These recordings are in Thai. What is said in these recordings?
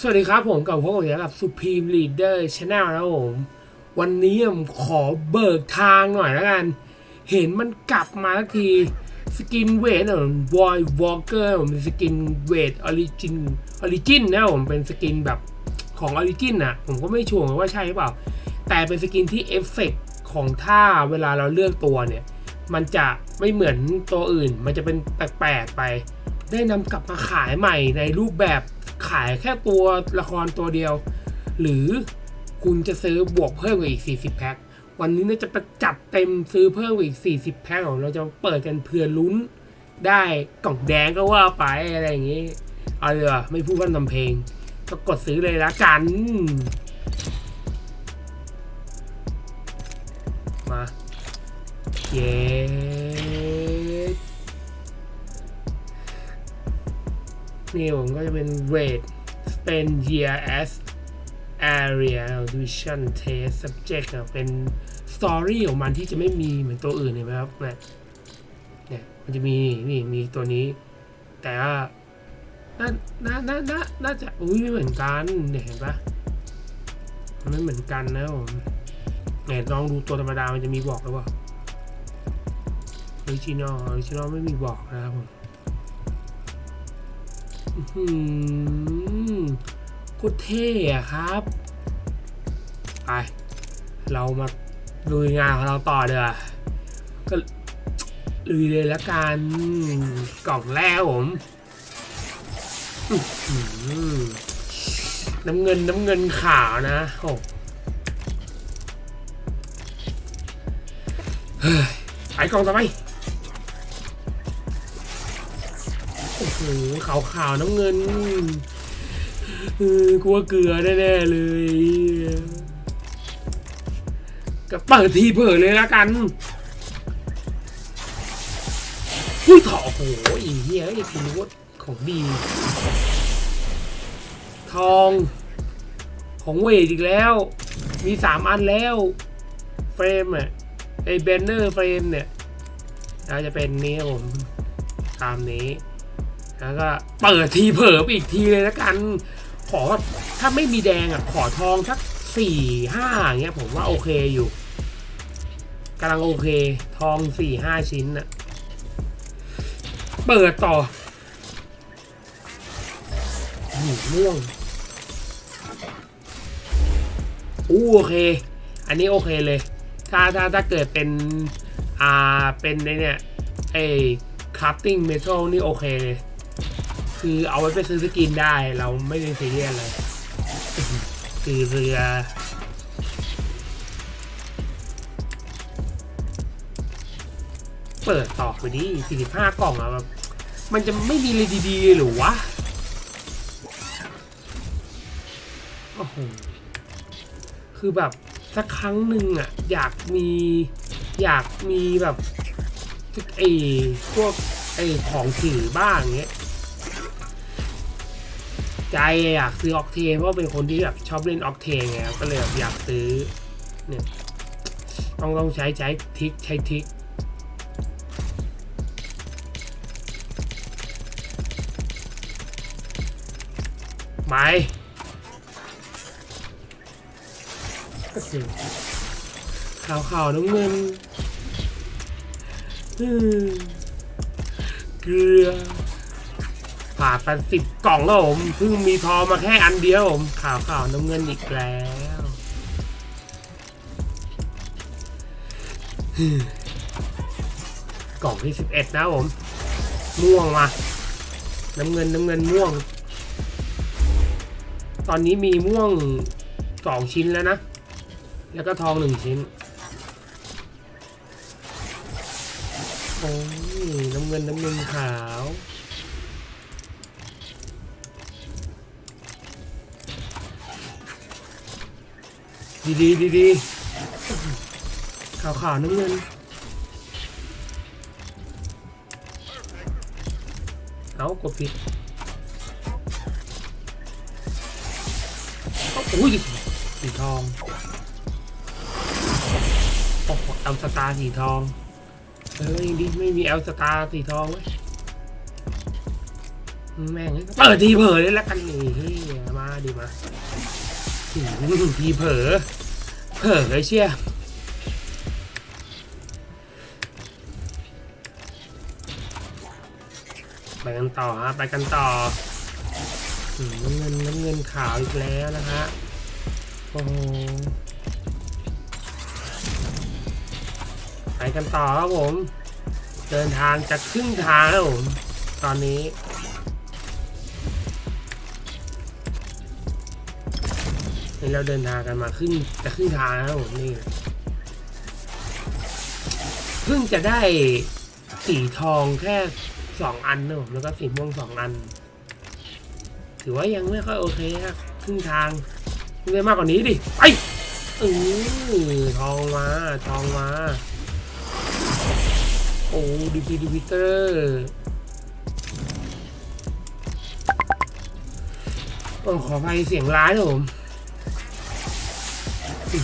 สวัสดีครับผมกับพวกผมกับ Supreme Leader Channel นะผม วันนี้ผมขอเบิกทางหน่อยแล้วกัน เห็นมันกลับมาทักที สกินเวทนะผมวอยวอลเกอร์ผมเป็นสกินเวทออริจินออริจินนะผมเป็นสกินแบบของออริจินอะผมก็ไม่ชัวร์ว่าใช่หรือเปล่า แต่เป็นสกินที่เอฟเฟกของท่าเวลาเราเลือกตัวเนี่ย มันจะไม่เหมือนตัวอื่น มันจะเป็นแปลกๆไป ได้นำกลับมาขายใหม่ในรูปแบบ ขายแค่ตัวละครตัวเดียว หรือคุณจะซื้อบวกเพิ่มอีก 40 แพ็ค วันนี้เราจะประจัดเต็มซื้อเพิ่มอีก 40 แพ็คของเราจะเปิดกันเพื่อลุ้น ได้กล่องแดงก็ว่าไปอะไรอย่างงี้ เอาเลยว่ะไม่พูดว่าทำเพลง ก็กดซื้อเลยละกัน มา เย้ นี่ผมก็จะเป็น rate spend year as area vision test subject เป็น story ของมันที่จะไม่มีเหมือนตัวอื่นเห็นไหมครับเนี่ยเนี่ยมันจะมีนี่มีตัวนี้ แต่ว่าน่าน่าน่าน่าน่าจะอุ้ยไม่เหมือนกันเนี่ยเห็นปะมันไม่เหมือนกันนะผมเนี่ยลองดูตัวธรรมดามันจะมีบอกหรือเปล่า original original ไม่มีบอกนะครับผม โคตรเท่อะครับไปเรามาลุยงานของเราต่อเด้อก็ลุยเลยละกันกล่องแรกผมน้ำเงินน้ำเงินขาวนะโอ้เฮ้ยไปกล่องต่อไป โอ้โหขาวขาวๆน้ำเงินเออกลัวเกลือแน่ๆเลยก็เปิดทีเปิดเลยละกันอุ้ยถอโอ้โหอีเหี้ยไอ้คุณว่าของดี ทอง ของเวทอีกแล้ว มีสามอันแล้ว เฟรมอะไอ้แบนเนอร์เฟรมเนี่ยน่าจะเป็นนี้ผมตามนี้ แล้วก็เปิดทีเผิบอีกทีเลยล้วกัน ขอถ้าไม่มีแดงอะ ขอทองสักสี่ห้าเงี้ยผมว่าโอเคอยู่กำลังโอเค ทองสี่ห้าชิ้นอะ เปิดต่อหืมม่วงอู้โอเค อันนี้โอเคเลย ถ้าถ้าถ้าเกิดเป็น อ่า เป็นในเนี่ยไอ้คราฟติ้งเมทัลนี่โอเคเลย คือเอาไว้ไปซื้อสกินได้เราไม่ได้ซีเรียสเลยคือเรือเปิดต่อไปดิ45 กล่องอะแบบมันจะไม่มีเลยดีๆหรือวะ โอ้โห คือแบบสักครั้งหนึ่งอะอยากมีอยากมีแบบไอ้พวกไอ้ของถือบ้างเงี้ย ใจอยากซื้อออกเทนเพราะเป็นคนที่แบบชอบเล่นออกเทนไงก็เลยแบบอยากซื้อเนี่ยต้องต้องใช้ใช้ทิกใช้ทิกไปขาวขาวน้ำเงินอืมเกลือ ผ่าไปสิบกล่องแล้วผมเพิ่งมีทองมาแค่อันเดียวผมขาวขาวน้ำเงินอีกแล้วกล่องที่สิบเอ็ดนะผมม่วงมาน้ำเงินน้ำเงินม่วง ตอนนี้มีม่วงสองชิ้นแล้วนะ แล้วก็ทองหนึ่งชิ้นโอ้ยน้ำเงินน้ำเงินขาว ดีดีดีดีขาวขาวๆน้ำเงิน เอากดผิดเอาอุ้ยสีทองโอ้โหเอลสตาร์สีทองเออยังดีไม่มีเอลสตาร์สีทองเว้ยแม่งเปิดทีเผยเลยแล้วกันนี่มาดีมา อืมทีเผลอเผลอเลยเชี่ยไปกันต่อฮะไปกันต่อน้ำเงินน้ำเงินขาวอีกแล้วนะฮะโอ้โหไปกันต่อครับผม เดินทางจะครึ่งทางแล้วผม ตอนนี้ นี่เราเดินทางกันมาครึ่งจะครึ่งทางแล้วผมนี่เพิ่งจะได้สีทองแค่สองอันนะผมแล้วก็สีม่วงสองอัน ถือว่ายังไม่ค่อยโอเคครับครึ่งทางไม่ได้มากกว่านี้ดิไปเออทองมาทองมา โอ้ดีพีดีพิเตอร์โอ้ขอไปเสียงร้ายนะผม ขอ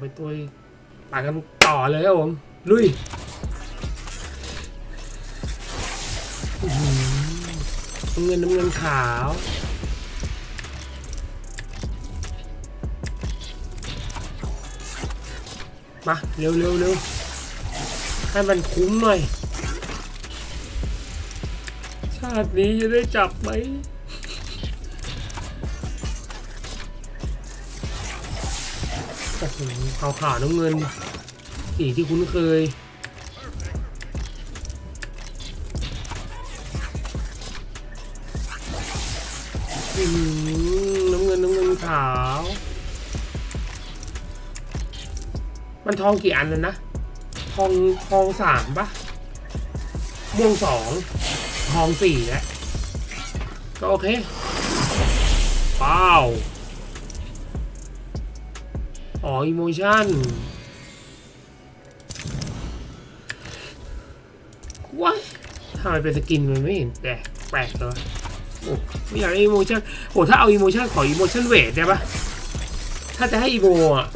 ไปตัวไปกันต่อเลยครับผม ลุยน้ำเงินน้ำเงินขาวมาเร็วเร็วเร็วให้มันคุ้มหน่อยาตินี้จะได้จับไหมโอ้โหขาวขาวน้ำเงิน สีที่คุ้นเคยอืมน้ำเงินน้ำเงินขาว มันทองกี่อันแล้วนะ ทองทองสามปะม่วงสอง ทองสี่แล้วก็โอเคว้าวอ๋ออีโมชั่นว้าทำไมเป็นสกินมันไม่เห็นแปลกแปลกเลยโอ้ไม่อยากได้อีโมชั่นโอ้ถ้าเอาอีโมชั่นขออีโมชั่นเวทได้ปะถ้าจะให้อีโมอะ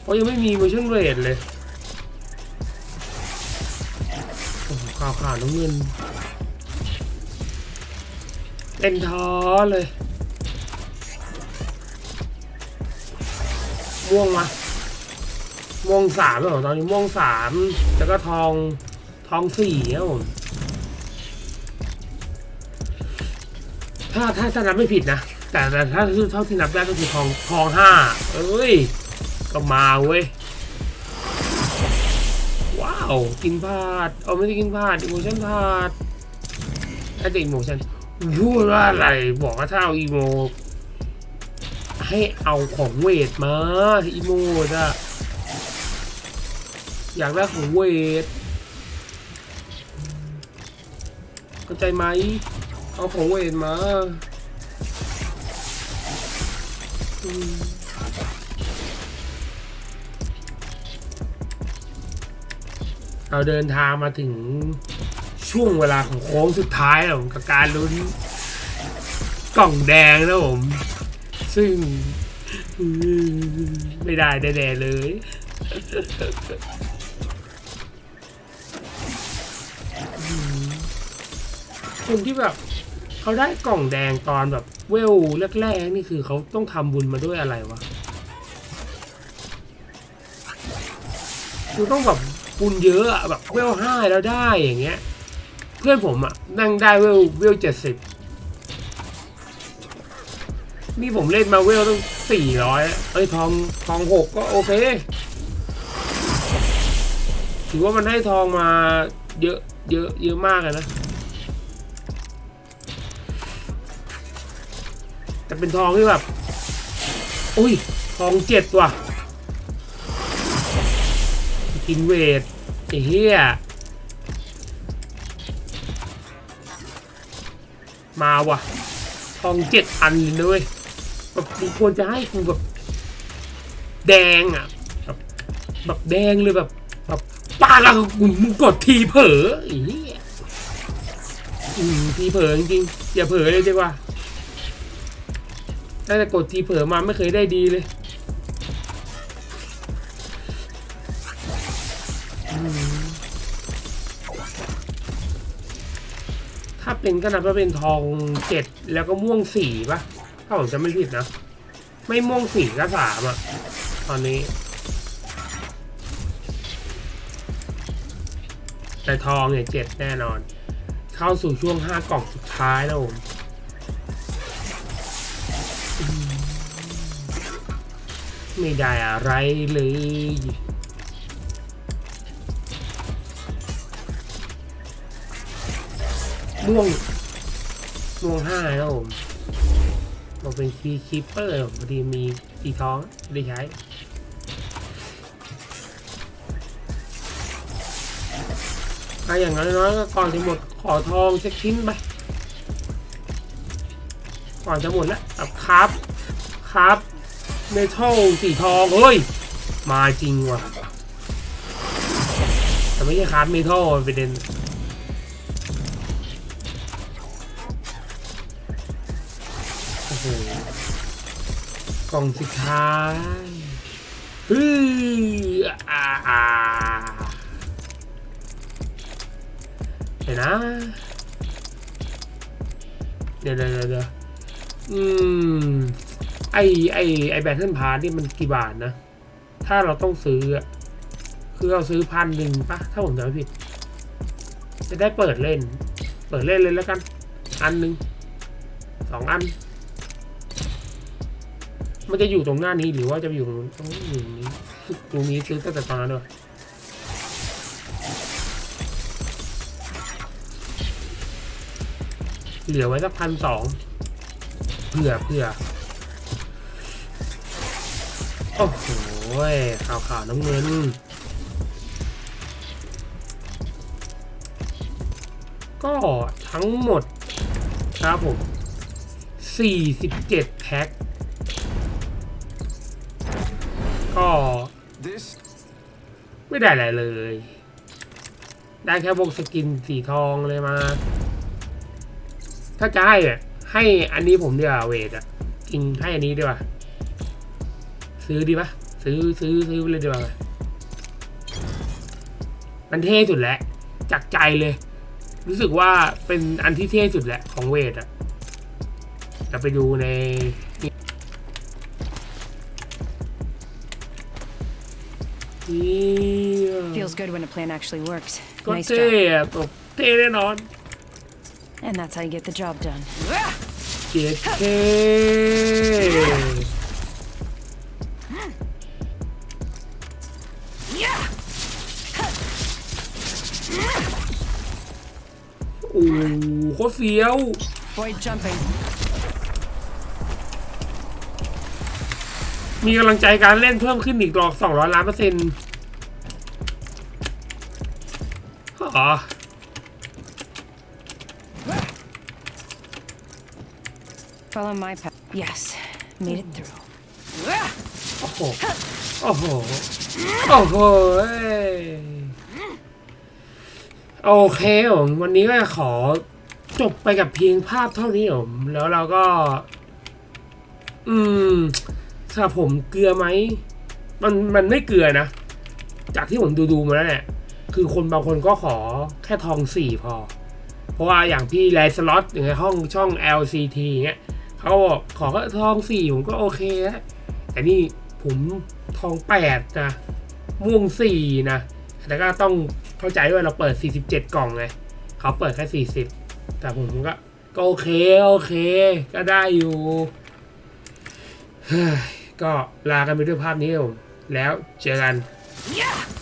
เพราะยังไม่มีเวอร์ชันเรทเลย ขาวขาวน้ำเงินเต็นท้อเลย ม่วงมาม่วงสามเหรอตอนนี้ม่วงสามแล้วก็ทองทองสี่ครับผมถ้าถ้าถ้านับไม่ผิดนะ แต่แต่ถ้าเท่าที่นับได้ก็คือทองทองห้าเอ้ย ก็มาเว้ย ว้ากินพาดเอาไม่ได้กินพาดอีโมชั่นพาดไอ้เด็กอีโมชั่นพูดว่าอะไรบอกว่าถ้าเอาอีโมให้เอาของเวทมาอีโมดอะอยากได้ของเวทเข้าใจไหมเอาของเวทมา เราเดินทางมาถึงช่วงเวลาของโค้งสุดท้ายแล้วผมกับการลุ้นกล่องแดงนะผม ซึ่งไม่ได้แน่ๆเลยคนที่แบบเขาได้กล่องแดงตอนแบบเวลแรกๆนี่คือเขาต้องทำบุญมาด้วยอะไรวะคือต้องแบบ บุญเยอะอะแบบเวลห้าแล้วได้อย่างเงี้ย เพื่อนผมอะนั่งได้เวลเวลเจ็ดสิบนี่ผมเล่นมาเวลต้องสี่ร้อยเอ้ยทองทองหกก็โอเคถือว่ามันให้ทองมาเยอะเยอะเยอะมากเลยนะ แต่เป็นทองที่แบบ อุ้ย ทองเจ็ดว่ะ กินเวทไอ้เหี้ยมาว่ะทองเจ็ดอันเลยด้วยแบบควรจะให้กูแบบ แดงอะแบบแบบแดงเลยแบบแบบป้าแล้วกูมึงกดทีเผลออ้เหี้ยอืมทีเผลอจริงอย่าเผลอเลยดีกว่าตั้แต่กดทีเผลอมาไม่เคยได้ดีเลย ถ้าเป็นก็นับว่าเป็นทองเจ็ดแล้วก็ม่วงสี่ปะถ้าผมจะไม่ผิดนะ ไม่ม่วงสี่ก็สามอะตอนนี้ แต่ทองเนี่ยเจ็ดแน่นอน เข้าสู่ช่วงห้ากล่องสุดท้ายแล้วผมอืมไม่ได้อะไรเลย ม่วงม่วงห้าแล้วผมเราเป็นคีคีปเปอร์พอดีมีสีทองไม่ได้ใช้ถ้าอย่างน้อยๆก็ก่อนจะหมดขอทองสักชิ้นไปก่อนจะหมดแล้วแบบครับครับเมทัลสีทองเฮ้ยมาจริงว่ะแต่ไม่ใช่ครับเมทัลประเด็น กล่องสุดท้ายฮืออ่าอาเดี๋ยวนะ เดี๋ยวเดี๋ยวเดี๋ยวอืม ไอไอไอแบตเทิลพาร์นี่มันกี่บาทนะ ถ้าเราต้องซื้ออะคือเราซื้อพันหนึ่งปะถ้าผมจำไม่ผิด จะได้เปิดเล่น เปิดเล่นเลยแล้วกัน อันหนึ่งสองอัน มันจะอยู่ตรงหน้านี้หรือว่าจะอยู่ตรงนู้นตรงนี้อยู่ตรงนี้ตรงนี้ซื้อตั้งแต่ตอนนั้นเลยเหลือไว้สักพันสองเผื่อเผื่อโอ้โหขาวขาวน้ำเงินก็ทั้งหมดครับผม47 แพ็ค ก็ This ไม่ได้อะไรเลย ได้แค่พวกสกินสีทองเลยมา ถ้าจะให้อะให้อันนี้ผมดีกว่าเวทอะกินให้อันนี้ดีกว่าซื้อดีปะซื้อซื้อซื้อเลยดีกว่ามันเท่สุดแล้วจากใจเลย รู้สึกว่าเป็นอันที่เท่สุดแหละของเวทอะจะไปดูใน นี่ Feels good when a plan actually works. ก็ Nice เท่ job. อะตบเท่แน่นอน And that's how you get the job done. เจ็ดเท่โอ้โหโคตรเฟี้ยว Void jumping. มีกำลังใจการเล่นเพิ่มขึ้นอีกดอกสองร้อยล้านเปอร์เซ็นต์อ๋อ Follow my path. Yes. Made it through. โอ้โห โอ้โห โอ้โหเอ้ยโอเคผมวันนี้ก็จะขอจบไปกับเพียงภาพเท่านี้ผม แล้วเราก็ อืม สำหรับผมเกลือไหมมันมันไม่เกลือนะ จากที่ผมดูดูมาแล้วเนี่ยคือคนบางคนก็ขอแค่ทองสี่พอ เพราะว่าอย่างพี่แลสล็อตอย่างห้องช่อง LCT อย่างเงี้ยเขาบอกขอแค่ทองสี่ผมก็โอเคแล้วแต่นี่ผมทองแปดนะม่วงสี่นะแต่ก็ต้องเข้าใจด้วยเราเปิด 47 กล่องไงเขาเปิดแค่ 40 แต่ผมก็ก็โอเค โอเค ก็ได้อยู่ ก็ลากันไปด้วยภาพนี้ครับผมแล้วเจอกัน Yeah.